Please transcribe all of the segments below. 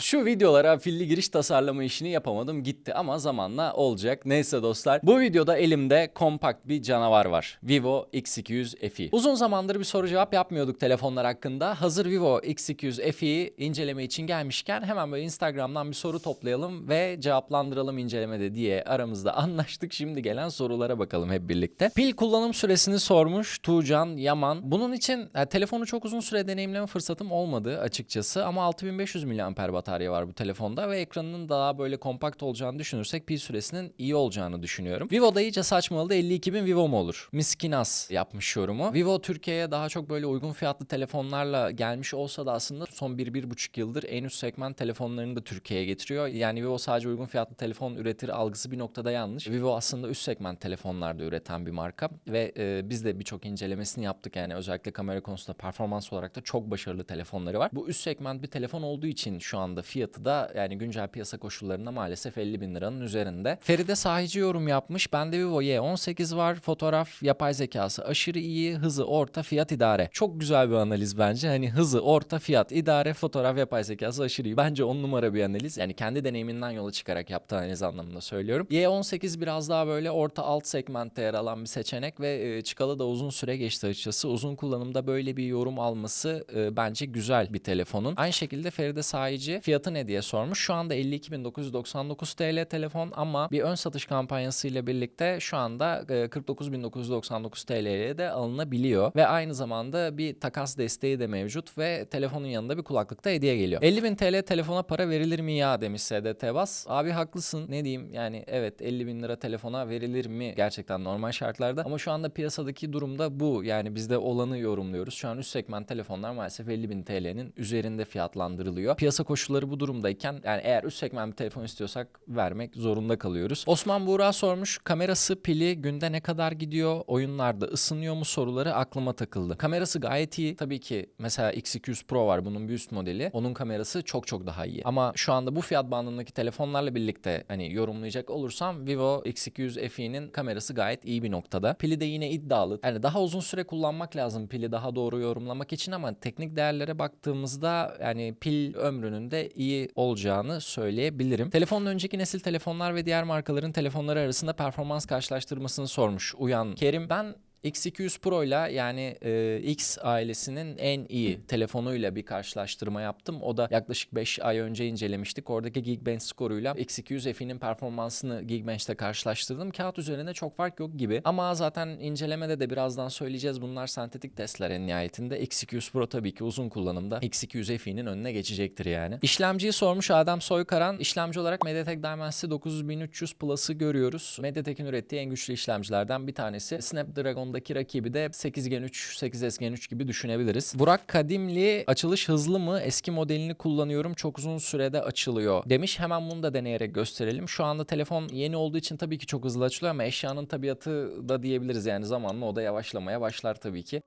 Şu videolara afilli giriş tasarlama işini yapamadım gitti ama zamanla olacak. Neyse dostlar bu videoda elimde kompakt bir canavar var. Vivo X200 FE. Uzun zamandır bir soru cevap yapmıyorduk telefonlar hakkında. Hazır Vivo X200 FE'yi inceleme için gelmişken hemen böyle Instagram'dan bir soru toplayalım ve cevaplandıralım incelemede diye aramızda anlaştık. Şimdi gelen sorulara bakalım hep birlikte. Pil kullanım süresini sormuş Tuğcan Yaman. Bunun için e, telefonu çok uzun süre deneyimleme fırsatım olmadı açıkçası ama 6500 mAh batarya var bu telefonda ve ekranının daha böyle kompakt olacağını düşünürsek pil süresinin iyi olacağını düşünüyorum. Vivo'da iyice saçmaladı 52.000 Vivo mu olur? Miskinas yapmış yorumu. Vivo Türkiye'ye daha çok böyle uygun fiyatlı telefonlarla gelmiş olsa da aslında son 1-1,5 yıldır en üst segment telefonlarını da Türkiye'ye getiriyor. Yani Vivo sadece uygun fiyatlı telefon üretir algısı bir noktada yanlış. Vivo aslında üst segment telefonlarda üreten bir marka ve e, biz de birçok incelemesini yaptık yani özellikle kamera konusunda performans olarak da çok başarılı telefonları var. Bu üst segment bir telefon olduğu için şu anda fiyatı da yani güncel piyasa koşullarında maalesef 50 bin liranın üzerinde. Feride sahici yorum yapmış. Bende Vivo Y18 var. Fotoğraf yapay zekası aşırı iyi. Hızı orta fiyat idare. Çok güzel bir analiz bence. Hani hızı orta fiyat idare fotoğraf yapay zekası aşırı iyi. Bence on numara bir analiz. Yani kendi deneyiminden yola çıkarak yaptığı analiz anlamında söylüyorum. Y18 biraz daha böyle orta alt segmentte yer alan bir seçenek ve e, çıkalı da uzun süre geçti açıkçası. Uzun kullanımda böyle bir yorum alması e, bence güzel bir telefonun. Aynı şekilde Feride Sahici fiyatı ne diye sormuş. Şu anda 52.999 TL telefon ama bir ön satış kampanyası ile birlikte şu anda e, 49.999 TL'ye de alınabiliyor ve aynı zamanda bir takas desteği de mevcut ve telefonun yanında bir kulaklık da hediye geliyor. 50.000 TL telefona para verilir mi ya demiş SDT Bas. Abi haklısın ne diyeyim yani evet 50 bin lira telefona verilir mi gerçekten normal şartlarda ama şu anda piyasadaki durumda bu yani biz de olanı yorumluyoruz. Şu an üst segment telefonlar maalesef 50 bin TL'nin üzerinde fiyatlandırılıyor. Piyasa koşulları bu durumdayken yani eğer üst segment bir telefon istiyorsak vermek zorunda kalıyoruz. Osman Buğra sormuş kamerası pili günde ne kadar gidiyor oyunlarda ısınıyor mu soruları aklıma takıldı. Kamerası gayet iyi tabii ki mesela X200 Pro var bunun bir üst modeli onun kamerası çok çok daha iyi ama şu anda bu fiyat bandındaki telefonlarla birlikte hani yorumlayacak olursam Vivo X200 FE'nin kamerası gayet iyi bir noktada. Pili de yine iddialı. Yani daha uzun süre kullanmak lazım pili daha doğru yorumlamak için ama teknik değerlere baktığımızda yani pil ömrünün de iyi olacağını söyleyebilirim. Telefonun önceki nesil telefonlar ve diğer markaların telefonları arasında performans karşılaştırmasını sormuş Uyan Kerim. Ben X200 Pro ile yani e, X ailesinin en iyi telefonuyla bir karşılaştırma yaptım. O da yaklaşık 5 ay önce incelemiştik. Oradaki Geekbench skoruyla X200 FE'nin performansını Geekbench'te karşılaştırdım. Kağıt üzerinde çok fark yok gibi. Ama zaten incelemede de birazdan söyleyeceğiz. Bunlar sentetik testler en nihayetinde. X200 Pro tabii ki uzun kullanımda X200 FE'nin önüne geçecektir yani. İşlemciyi sormuş Adem Soykaran. İşlemci olarak MediaTek Dimensity 9300 Plus'ı görüyoruz. MediaTek'in ürettiği en güçlü işlemcilerden bir tanesi. Snapdragon Telefon'daki rakibi de 8 Gen 3, 8S Gen 3 gibi düşünebiliriz. Burak Kadimli açılış hızlı mı? Eski modelini kullanıyorum. Çok uzun sürede açılıyor. Demiş hemen bunu da deneyerek gösterelim. Şu anda telefon yeni olduğu için tabii ki çok hızlı açılıyor ama eşyanın tabiatı da diyebiliriz yani zamanla o da yavaşlamaya başlar tabii ki.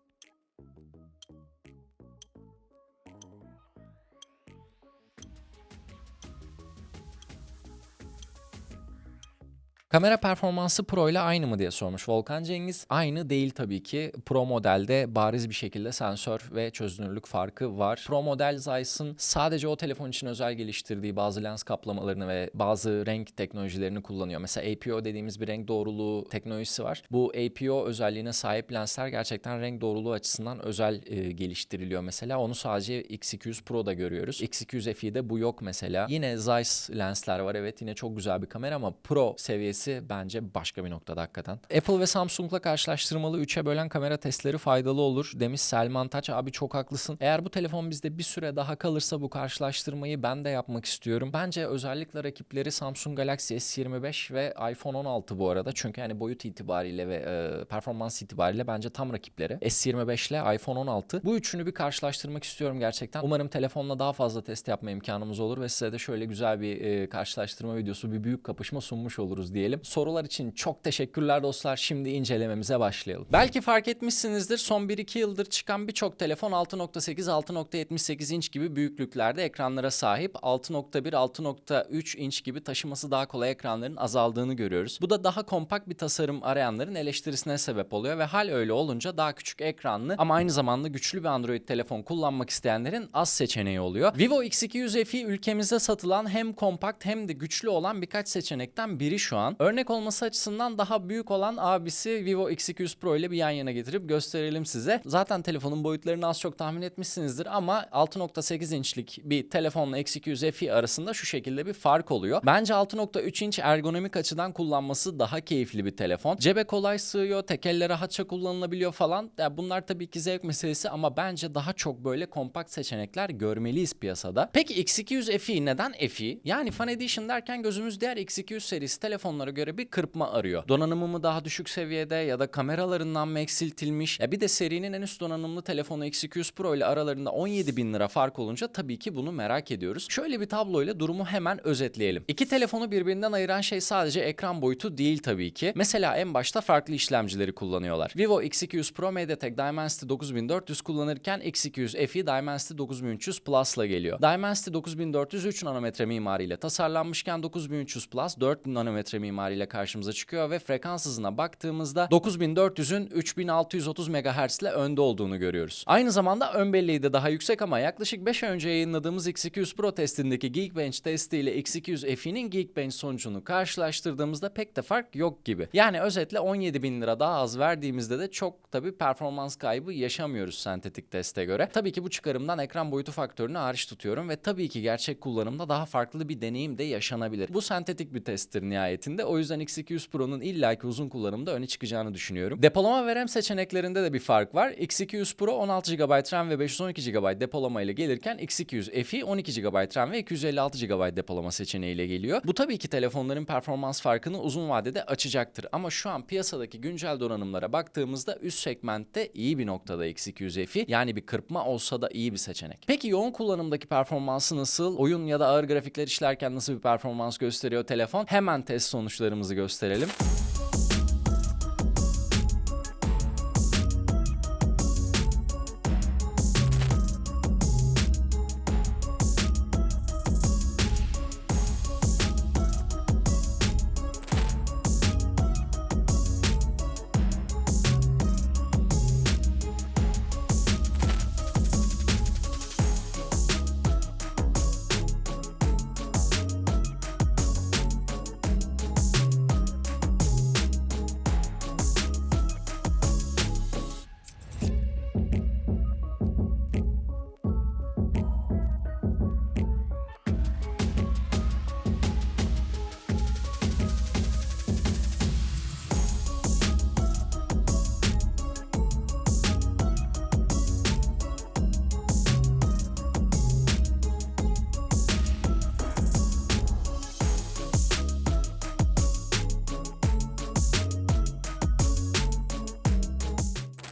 Kamera performansı Pro ile aynı mı diye sormuş Volkan Cengiz. Aynı değil tabii ki. Pro modelde bariz bir şekilde sensör ve çözünürlük farkı var. Pro model Zeiss'ın sadece o telefon için özel geliştirdiği bazı lens kaplamalarını ve bazı renk teknolojilerini kullanıyor. Mesela APO dediğimiz bir renk doğruluğu teknolojisi var. Bu APO özelliğine sahip lensler gerçekten renk doğruluğu açısından özel e, geliştiriliyor mesela. Onu sadece X200 Pro'da görüyoruz. X200 FE'de bu yok mesela. Yine Zeiss lensler var. Evet yine çok güzel bir kamera ama Pro seviyesi bence başka bir noktada hakikaten. Apple ve Samsung'la karşılaştırmalı 3'e bölen kamera testleri faydalı olur demiş Selman Taç. Abi çok haklısın. Eğer bu telefon bizde bir süre daha kalırsa bu karşılaştırmayı ben de yapmak istiyorum. Bence özellikle rakipleri Samsung Galaxy S25 ve iPhone 16 bu arada. Çünkü hani boyut itibariyle ve e, performans itibariyle bence tam rakipleri. S25 ile iPhone 16. Bu üçünü bir karşılaştırmak istiyorum gerçekten. Umarım telefonla daha fazla test yapma imkanımız olur ve size de şöyle güzel bir e, karşılaştırma videosu, bir büyük kapışma sunmuş oluruz diyelim. Diyelim. Sorular için çok teşekkürler dostlar. Şimdi incelememize başlayalım. Belki fark etmişsinizdir son 1-2 yıldır çıkan birçok telefon 6.8, 6.78 inç gibi büyüklüklerde ekranlara sahip. 6.1, 6.3 inç gibi taşıması daha kolay ekranların azaldığını görüyoruz. Bu da daha kompakt bir tasarım arayanların eleştirisine sebep oluyor ve hal öyle olunca daha küçük ekranlı ama aynı zamanda güçlü bir Android telefon kullanmak isteyenlerin az seçeneği oluyor. Vivo X200 FE ülkemizde satılan hem kompakt hem de güçlü olan birkaç seçenekten biri şu an. Örnek olması açısından daha büyük olan abisi Vivo X200 Pro ile bir yan yana getirip gösterelim size. Zaten telefonun boyutlarını az çok tahmin etmişsinizdir ama 6.8 inçlik bir telefonla X200 FE arasında şu şekilde bir fark oluyor. Bence 6.3 inç ergonomik açıdan kullanması daha keyifli bir telefon. Cebe kolay sığıyor, tek elle rahatça kullanılabiliyor falan. Ya bunlar tabii ki zevk meselesi ama bence daha çok böyle kompakt seçenekler görmeliyiz piyasada. Peki X200 FE neden FE? Yani Fan Edition derken gözümüz diğer X200 serisi telefonlara göre bir kırpma arıyor. Donanımı mı daha düşük seviyede ya da kameralarından mı eksiltilmiş? Ya bir de serinin en üst donanımlı telefonu X200 Pro ile aralarında 17 bin lira fark olunca tabii ki bunu merak ediyoruz. Şöyle bir tabloyla durumu hemen özetleyelim. İki telefonu birbirinden ayıran şey sadece ekran boyutu değil tabii ki. Mesela en başta farklı işlemcileri kullanıyorlar. Vivo X200 Pro MediaTek Dimensity 9400 kullanırken X200 FE Dimensity 9300 Plus'la geliyor. Dimensity 9400 3 nanometre mimariyle tasarlanmışken 9300 Plus 4 nanometre mimariyle karşımıza çıkıyor ve frekans hızına baktığımızda 9400'ün 3630 MHz ile önde olduğunu görüyoruz. Aynı zamanda ön belleği de daha yüksek ama yaklaşık 5 ay önce yayınladığımız X200 Pro testindeki Geekbench testi ile X200 FE'nin Geekbench sonucunu karşılaştırdığımızda pek de fark yok gibi. Yani özetle 17 bin lira daha az verdiğimizde de çok tabi performans kaybı yaşamıyoruz sentetik teste göre. Tabii ki bu çıkarımdan ekran boyutu faktörünü hariç tutuyorum ve tabii ki gerçek kullanımda daha farklı bir deneyim de yaşanabilir. Bu sentetik bir testtir nihayetinde. O yüzden X200 Pro'nun illaki uzun kullanımda öne çıkacağını düşünüyorum. Depolama ve RAM seçeneklerinde de bir fark var. X200 Pro 16 GB RAM ve 512 GB depolama ile gelirken X200 FE 12 GB RAM ve 256 GB depolama seçeneğiyle geliyor. Bu tabii ki telefonların performans farkını uzun vadede açacaktır. Ama şu an piyasadaki güncel donanımlara baktığımızda üst segmentte iyi bir noktada X200 FE. Yani bir kırpma olsa da iyi bir seçenek. Peki yoğun kullanımdaki performansı nasıl? Oyun ya da ağır grafikler işlerken nasıl bir performans gösteriyor telefon? Hemen test sonuçlarımızı gösterelim.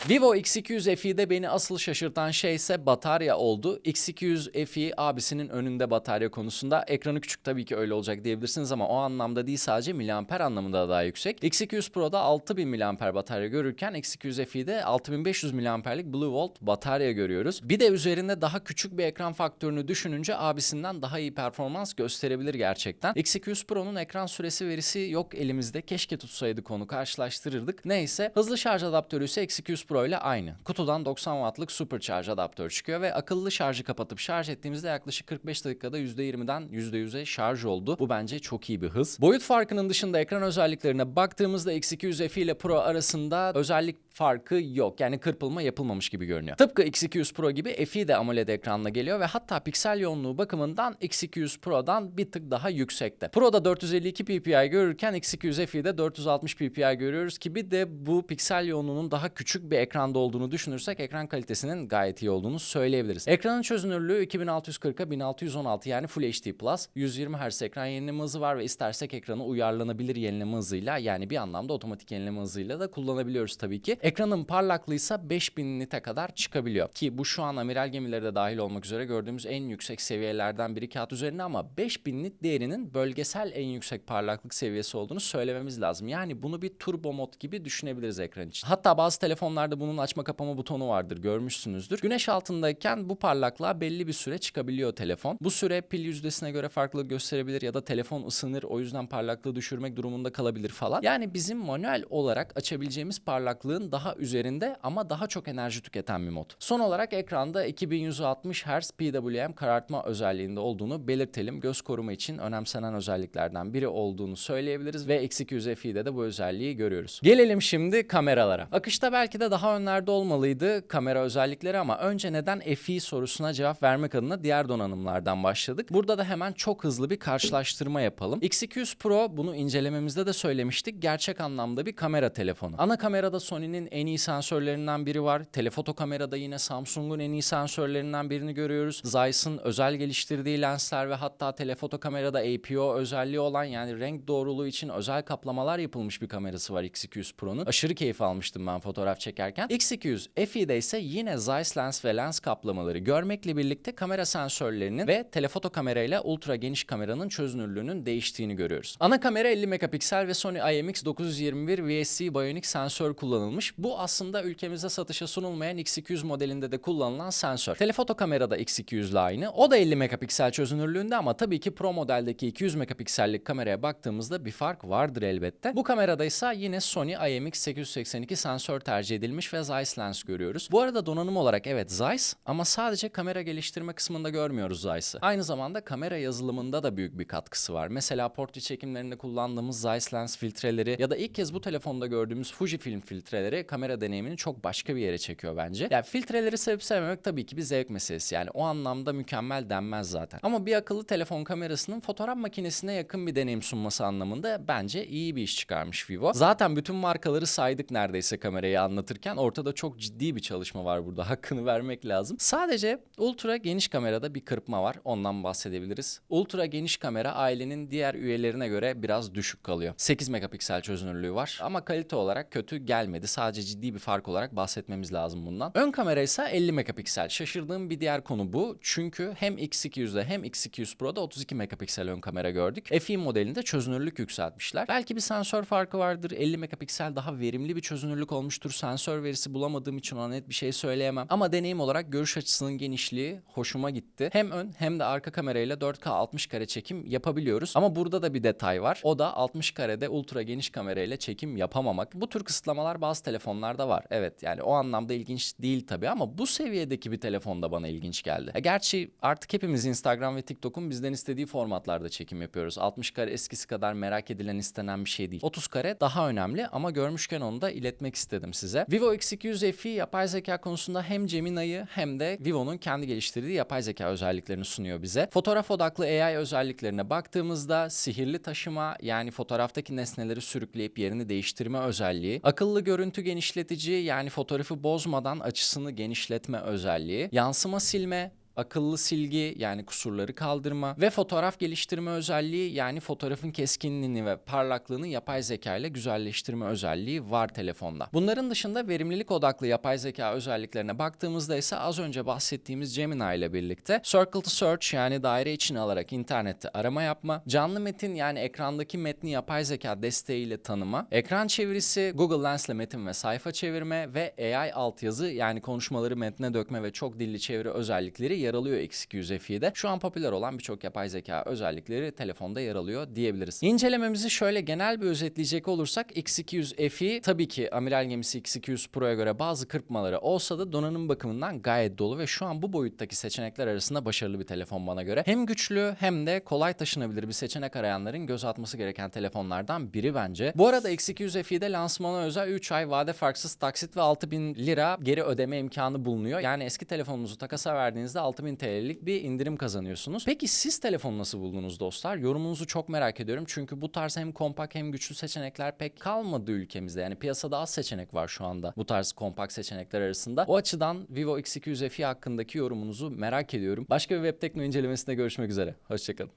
Vivo X200 FE'de beni asıl şaşırtan şey ise batarya oldu. X200 FE abisinin önünde batarya konusunda. Ekranı küçük tabii ki öyle olacak diyebilirsiniz ama o anlamda değil sadece miliamper anlamında da daha yüksek. X200 Pro'da 6000 miliamper batarya görürken X200 FE'de 6500 miliamperlik Blue Volt batarya görüyoruz. Bir de üzerinde daha küçük bir ekran faktörünü düşününce abisinden daha iyi performans gösterebilir gerçekten. X200 Pro'nun ekran süresi verisi yok elimizde. Keşke tutsaydık onu karşılaştırırdık. Neyse hızlı şarj adaptörü ise X200 Pro ile aynı. Kutudan 90 wattlık supercharge adaptör çıkıyor ve akıllı şarjı kapatıp şarj ettiğimizde yaklaşık 45 dakikada %20'den %100'e şarj oldu. Bu bence çok iyi bir hız. Boyut farkının dışında ekran özelliklerine baktığımızda X200 FE ile Pro arasında özellik farkı yok. Yani kırpılma yapılmamış gibi görünüyor. Tıpkı X200 Pro gibi FE de AMOLED ekranla geliyor ve hatta piksel yoğunluğu bakımından X200 Pro'dan bir tık daha yüksekte. Pro'da 452 ppi görürken X200 FE'de 460 ppi görüyoruz ki bir de bu piksel yoğunluğunun daha küçük bir ekranda olduğunu düşünürsek ekran kalitesinin gayet iyi olduğunu söyleyebiliriz. Ekranın çözünürlüğü 2640'a 1616 yani Full HD Plus. 120 Hz ekran yenileme hızı var ve istersek ekranı uyarlanabilir yenileme hızıyla yani bir anlamda otomatik yenileme hızıyla da kullanabiliyoruz tabii ki. Ekranın parlaklığı ise 5000 nite kadar çıkabiliyor. Ki bu şu an amiral gemileri de dahil olmak üzere gördüğümüz en yüksek seviyelerden biri kağıt üzerinde ama 5000 nit değerinin bölgesel en yüksek parlaklık seviyesi olduğunu söylememiz lazım. Yani bunu bir turbo mod gibi düşünebiliriz ekran için. Hatta bazı telefonlarda bunun açma kapama butonu vardır görmüşsünüzdür. Güneş altındayken bu parlaklığa belli bir süre çıkabiliyor telefon. Bu süre pil yüzdesine göre farklılık gösterebilir ya da telefon ısınır o yüzden parlaklığı düşürmek durumunda kalabilir falan. Yani bizim manuel olarak açabileceğimiz parlaklığın daha üzerinde ama daha çok enerji tüketen bir mod. Son olarak ekranda 2160 Hz PWM karartma özelliğinde olduğunu belirtelim. Göz koruma için önemsenen özelliklerden biri olduğunu söyleyebiliriz ve X200 FE'de de bu özelliği görüyoruz. Gelelim şimdi kameralara. Akışta belki de daha önlerde olmalıydı kamera özellikleri ama önce neden FE sorusuna cevap vermek adına diğer donanımlardan başladık. Burada da hemen çok hızlı bir karşılaştırma yapalım. X200 Pro bunu incelememizde de söylemiştik. Gerçek anlamda bir kamera telefonu. Ana kamerada Sony'nin en iyi sensörlerinden biri var. Telefoto kamerada yine Samsung'un en iyi sensörlerinden birini görüyoruz. Zeiss'ın özel geliştirdiği lensler ve hatta telefoto kamerada APO özelliği olan yani renk doğruluğu için özel kaplamalar yapılmış bir kamerası var X200 Pro'nun. Aşırı keyif almıştım ben fotoğraf çekerken. X200 FE'de ise yine Zeiss lens ve lens kaplamaları görmekle birlikte kamera sensörlerinin ve telefoto kamerayla ultra geniş kameranın çözünürlüğünün değiştiğini görüyoruz. Ana kamera 50 megapiksel ve Sony IMX921 VSC Bionic sensör kullanılmış. Bu aslında ülkemizde satışa sunulmayan X200 modelinde de kullanılan sensör. Telefoto kamerada X200 ile aynı. O da 50 megapiksel çözünürlüğünde ama tabii ki Pro modeldeki 200 megapiksellik kameraya baktığımızda bir fark vardır elbette. Bu kamerada ise yine Sony IMX882 sensör tercih edilmiş ve Zeiss lens görüyoruz. Bu arada donanım olarak evet Zeiss ama sadece kamera geliştirme kısmında görmüyoruz Zeiss'ı. Aynı zamanda kamera yazılımında da büyük bir katkısı var. Mesela portre çekimlerinde kullandığımız Zeiss lens filtreleri ya da ilk kez bu telefonda gördüğümüz Fujifilm filtreleri kamera deneyimini çok başka bir yere çekiyor bence. Yani filtreleri sevip sevmemek tabii ki bir zevk meselesi. Yani o anlamda mükemmel denmez zaten. Ama bir akıllı telefon kamerasının fotoğraf makinesine yakın bir deneyim sunması anlamında bence iyi bir iş çıkarmış Vivo. Zaten bütün markaları saydık neredeyse kamerayı anlatırken. Ortada çok ciddi bir çalışma var burada. Hakkını vermek lazım. Sadece ultra geniş kamerada bir kırpma var. Ondan bahsedebiliriz. Ultra geniş kamera ailenin diğer üyelerine göre biraz düşük kalıyor. 8 megapiksel çözünürlüğü var ama kalite olarak kötü gelmedi. Sadece ciddi bir fark olarak bahsetmemiz lazım bundan. Ön kamera ise 50 megapiksel. Şaşırdığım bir diğer konu bu. Çünkü hem X200'de hem X200 Pro'da 32 megapiksel ön kamera gördük. FE modelinde çözünürlük yükseltmişler. Belki bir sensör farkı vardır. 50 megapiksel daha verimli bir çözünürlük olmuştur. Sensör verisi bulamadığım için ona net bir şey söyleyemem. Ama deneyim olarak görüş açısının genişliği hoşuma gitti. Hem ön hem de arka kamerayla 4K 60 kare çekim yapabiliyoruz. Ama burada da bir detay var. O da 60 karede ultra geniş kamerayla çekim yapamamak. Bu tür kısıtlamalar bazı telefonlarda var. Evet yani o anlamda ilginç değil tabii ama bu seviyedeki bir telefonda bana ilginç geldi. E, gerçi artık hepimiz Instagram ve TikTok'un bizden istediği formatlarda çekim yapıyoruz. 60 kare eskisi kadar merak edilen istenen bir şey değil. 30 kare daha önemli ama görmüşken onu da iletmek istedim size. Vivo X200 FE yapay zeka konusunda hem Gemini'yi hem de Vivo'nun kendi geliştirdiği yapay zeka özelliklerini sunuyor bize. Fotoğraf odaklı AI özelliklerine baktığımızda sihirli taşıma yani fotoğraftaki nesneleri sürükleyip yerini değiştirme özelliği, akıllı görüntü genişletici yani fotoğrafı bozmadan açısını genişletme özelliği, yansıma silme, akıllı silgi yani kusurları kaldırma ve fotoğraf geliştirme özelliği yani fotoğrafın keskinliğini ve parlaklığını yapay zeka ile güzelleştirme özelliği var telefonda. Bunların dışında verimlilik odaklı yapay zeka özelliklerine baktığımızda ise az önce bahsettiğimiz Gemini ile birlikte Circle to Search yani daire içine alarak internette arama yapma, canlı metin yani ekrandaki metni yapay zeka desteğiyle tanıma, ekran çevirisi, Google Lens ile metin ve sayfa çevirme ve AI altyazı yani konuşmaları metne dökme ve çok dilli çeviri özellikleri yer alıyor X200 FE'de. Şu an popüler olan birçok yapay zeka özellikleri telefonda yer alıyor diyebiliriz. İncelememizi şöyle genel bir özetleyecek olursak X200 FE tabii ki amiral gemisi X200 Pro'ya göre bazı kırpmaları olsa da donanım bakımından gayet dolu ve şu an bu boyuttaki seçenekler arasında başarılı bir telefon bana göre. Hem güçlü hem de kolay taşınabilir bir seçenek arayanların göz atması gereken telefonlardan biri bence. Bu arada X200 FE'de lansmana özel 3 ay vade farksız taksit ve 6000 lira geri ödeme imkanı bulunuyor. Yani eski telefonunuzu takasa verdiğinizde 6000 TL'lik bir indirim kazanıyorsunuz. Peki siz telefonu nasıl buldunuz dostlar? Yorumunuzu çok merak ediyorum. Çünkü bu tarz hem kompakt hem güçlü seçenekler pek kalmadı ülkemizde. Yani piyasada az seçenek var şu anda bu tarz kompakt seçenekler arasında. O açıdan Vivo X200 FE hakkındaki yorumunuzu merak ediyorum. Başka bir web tekno incelemesinde görüşmek üzere. Hoşçakalın.